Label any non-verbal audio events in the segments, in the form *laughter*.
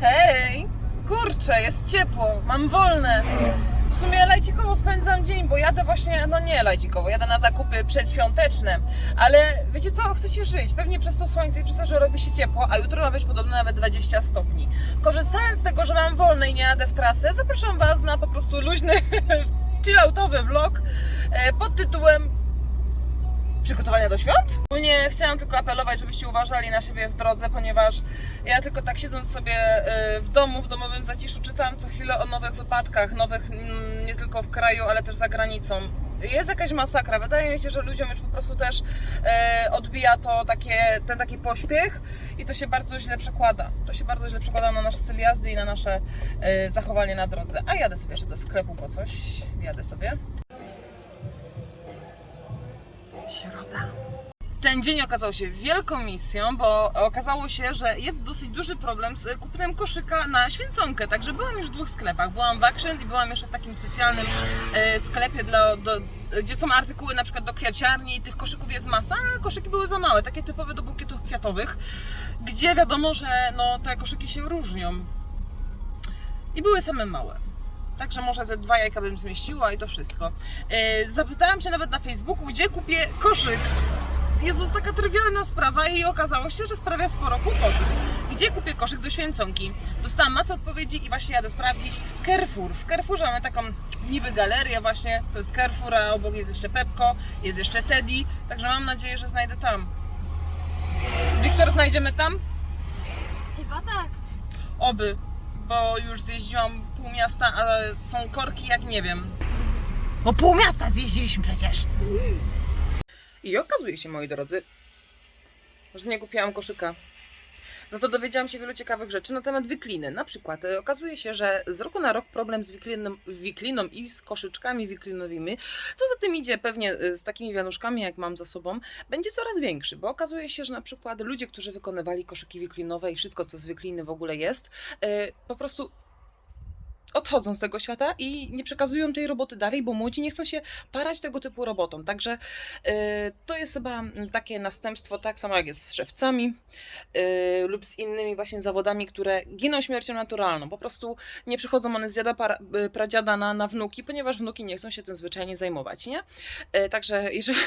Hej! Kurczę, jest ciepło, mam wolne. W sumie lajcikowo spędzam dzień, bo jadę właśnie, no nie lajcikowo, jadę na zakupy przedświąteczne. Ale wiecie co, chcę się żyć. Pewnie przez to słońce i przez to, że robi się ciepło, a jutro ma być podobno nawet 20 stopni. Korzystając z tego, że mam wolne i nie jadę w trasę, zapraszam Was na po prostu luźny, *laughs* chilloutowy vlog e, pod tytułem przygotowania do świąt? Nie chciałam tylko apelować, żebyście uważali na siebie w drodze, ponieważ ja tylko tak siedząc sobie y, w domu, w domowym zaciszu, czytam co chwilę o nowych wypadkach, nowych mm, nie tylko w kraju, ale też za granicą. Jest jakaś masakra. Wydaje mi się, że ludziom już po prostu też e, odbija to takie, ten taki pośpiech i to się bardzo źle przekłada. To się bardzo źle przekłada na nasz styl jazdy i na nasze e, zachowanie na drodze. A jadę sobie jeszcze do sklepu po coś. Jadę sobie. Środa. Ten dzień okazał się wielką misją, bo okazało się, że jest dosyć duży problem z kupnem koszyka na święconkę. Także byłam już w dwóch sklepach. Byłam w Action i byłam jeszcze w takim specjalnym e, sklepie, dla, do, gdzie są artykuły na przykład do kwiaciarni i tych koszyków jest masa, a koszyki były za małe, takie typowe do bukietów kwiatowych, gdzie wiadomo, że no, te koszyki się różnią. I były same małe. Także może ze dwa jajka bym zmieściła i to wszystko. E, Zapytałam się nawet na Facebooku, gdzie kupię koszyk. Jezus, taka trywialna sprawa i okazało się, że sprawia sporo kłopotów. Gdzie kupię koszyk do święconki? Dostałam masę odpowiedzi i właśnie jadę sprawdzić Carrefour. W Carrefourze mamy taką niby galerię właśnie, to jest Carrefour, a obok jest jeszcze Pepko, jest jeszcze Teddy, także mam nadzieję, że znajdę tam. Wiktor, znajdziemy tam? Chyba tak. Oby, bo już zjeździłam pół miasta, a są korki jak nie wiem. No pół miasta zjeździliśmy przecież! I okazuje się, moi drodzy, że nie kupiłam koszyka. Za to dowiedziałam się wielu ciekawych rzeczy na temat wikliny. Na przykład e, okazuje się, że z roku na rok problem z wikliną, wikliną i z koszyczkami wiklinowymi, co za tym idzie pewnie e, z takimi wianuszkami, jak mam za sobą, będzie coraz większy, bo okazuje się, że na przykład ludzie, którzy wykonywali koszyki wiklinowe i wszystko, co z wikliny w ogóle jest, e, po prostu odchodzą z tego świata i nie przekazują tej roboty dalej, bo młodzi nie chcą się parać tego typu robotą. Także e, to jest chyba mm, takie następstwo, tak samo jak jest z szewcami e, lub z innymi właśnie zawodami, które giną śmiercią naturalną. Po prostu nie przychodzą one z dziada para, e, pradziada na, na wnuki, ponieważ wnuki nie chcą się tym zwyczajnie zajmować, nie? E, Także jeżeli...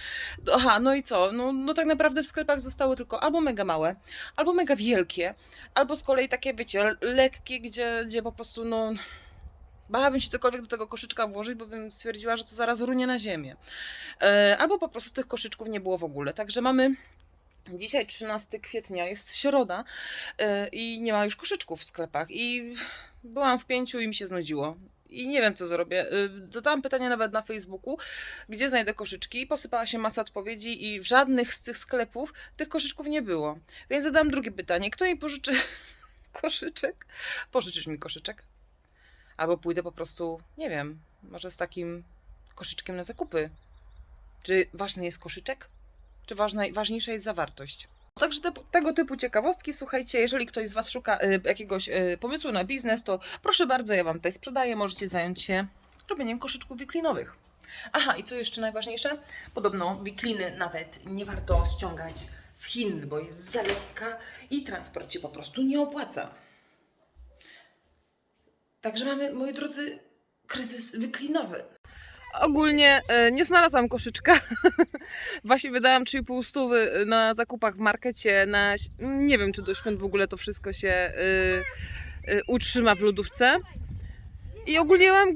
*laughs* Aha, no i co? No, no tak naprawdę w sklepach zostały tylko albo mega małe, albo mega wielkie, albo z kolei takie, wiecie, lekkie, gdzie, gdzie po prostu, no, bałabym się cokolwiek do tego koszyczka włożyć, bo bym stwierdziła, że to zaraz runie na ziemię. E, albo po prostu tych koszyczków nie było w ogóle. Także mamy dzisiaj 13 kwietnia, jest środa e, i nie ma już koszyczków w sklepach. I byłam w pięciu i mi się znudziło. I nie wiem, co zrobię. Y, Zadałam pytanie nawet na Facebooku, gdzie znajdę koszyczki. Posypała się masa odpowiedzi i w żadnych z tych sklepów tych koszyczków nie było. Więc zadałam drugie pytanie. Kto mi pożyczy *laughs* koszyczek? Pożyczysz mi koszyczek? Albo pójdę po prostu, nie wiem, może z takim koszyczkiem na zakupy. Czy ważny jest koszyczek? Czy ważna, ważniejsza jest zawartość? Także te, tego typu ciekawostki, słuchajcie, jeżeli ktoś z Was szuka y, jakiegoś y, pomysłu na biznes, to proszę bardzo, ja Wam tutaj sprzedaję, możecie zająć się robieniem koszyczków wiklinowych. Aha, i co jeszcze najważniejsze? Podobno wikliny nawet nie warto ściągać z Chin, bo jest za lekka i transport się po prostu nie opłaca. Także mamy, moi drodzy, kryzys wyklinowy. Ogólnie e, nie znalazłam koszyczka. *laughs* Właśnie wydałam 3,5 stówy na zakupach w markecie. Na, nie wiem, czy do świąt w ogóle to wszystko się e, e, utrzyma w lodówce. I ogólnie mam.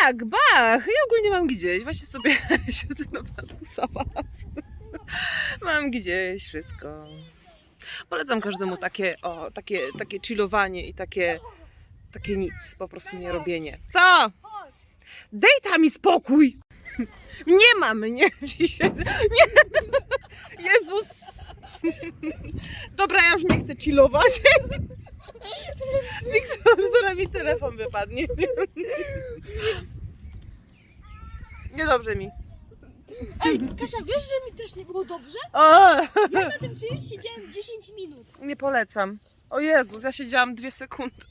Tak, bach! I ogólnie mam gdzieś. Właśnie sobie *laughs* siedzę na placu sama. *laughs* Mam gdzieś wszystko. Polecam każdemu takie, o, takie, takie chillowanie i takie, takie nic, po prostu nie robienie. Co? Dej tam mi spokój! *laughs* Nie mamy, nie *laughs* dzisiaj. Nie. Jezus! Dobra, ja już nie chcę chillować. Wiktor, zaraz mi telefon wypadnie. Niedobrze mi. Ej, Kasia, wiesz, że mi też nie było dobrze? O, Ja na tym czymś siedziałem 10 minut. nie polecam. O Jezus, ja siedziałam dwie sekundy.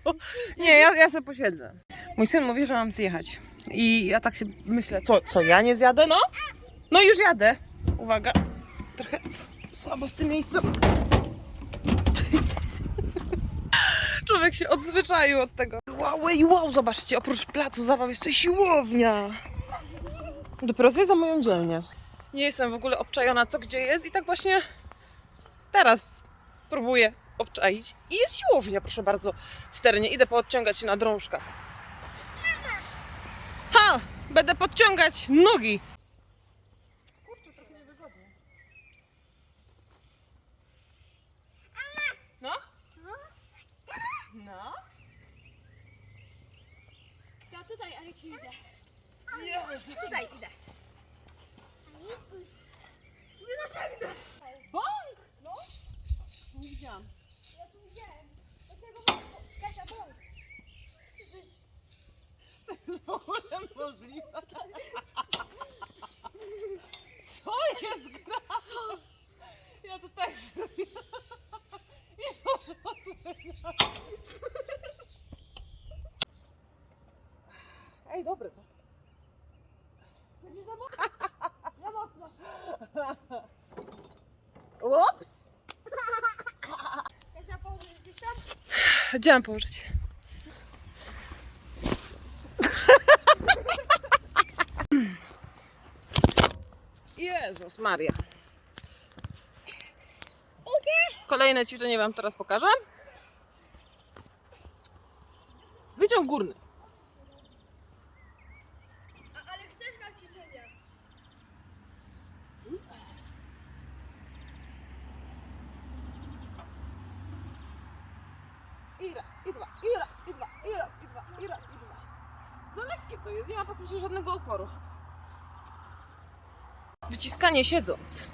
*laughs* Nie, ja, ja sobie posiedzę. Mój syn mówi, że mam zjechać. I ja tak się myślę, co, co ja nie zjadę? No, no już jadę. Uwaga, trochę słabo z tym miejscem. *laughs* Człowiek się odzwyczaił od tego. Wow, ej, wow, zobaczcie, oprócz placu zabaw jest to siłownia. Dopiero zwiedzam moją dzielnię. Nie jestem w ogóle obczajona, co gdzie jest i tak właśnie teraz próbuję obczaić. I jest siłownia, proszę bardzo, w terenie. Idę poodciągać się na drążkach. Ha! Będę podciągać nogi. Kurczę, trochę niewygodnie. No? No? Ja tutaj, Aleksiu, idę. Jezu, Tutaj idę. Nie dosięgnę. Bąk! No, Nie widziałam. Kasia, bąk. Co ty żeś? To jest w ogóle możliwe. *laughs* Co jest grane? Co? Ja to też robię. Nie może Ej, dobre to. Będzie za mocno. Za mocno. Ups! Kasia, położysz gdzieś tam? Chciałam położyć. Jezus Maria. Kolejne ćwiczenie Wam teraz pokażę. Wyciąg górny. A Aleks też ma ćwiczenia. I raz, i dwa, i raz, i dwa, i raz, i dwa, i raz, i dwa. Za lekkie to jest, nie ma praktycznie żadnego oporu. Wyciskanie siedząc.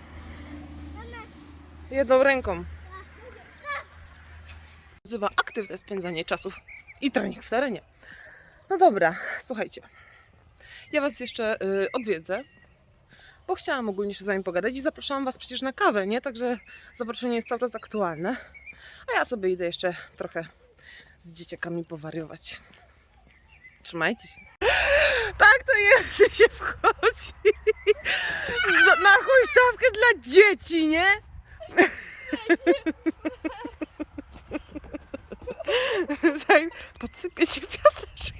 Jedną ręką. Nazywa aktywne spędzanie czasów i trening w terenie. No dobra, słuchajcie. Ja Was jeszcze y, odwiedzę, bo chciałam ogólnie się z Wami pogadać i zapraszałam Was przecież na kawę, nie? Także zaproszenie jest cały czas aktualne. A ja sobie idę jeszcze trochę z dzieciakami powariować. Trzymajcie się. Jest, że się wchodzi na huśtawkę dla dzieci, nie? *laughs* Podsypię ci piaseczek.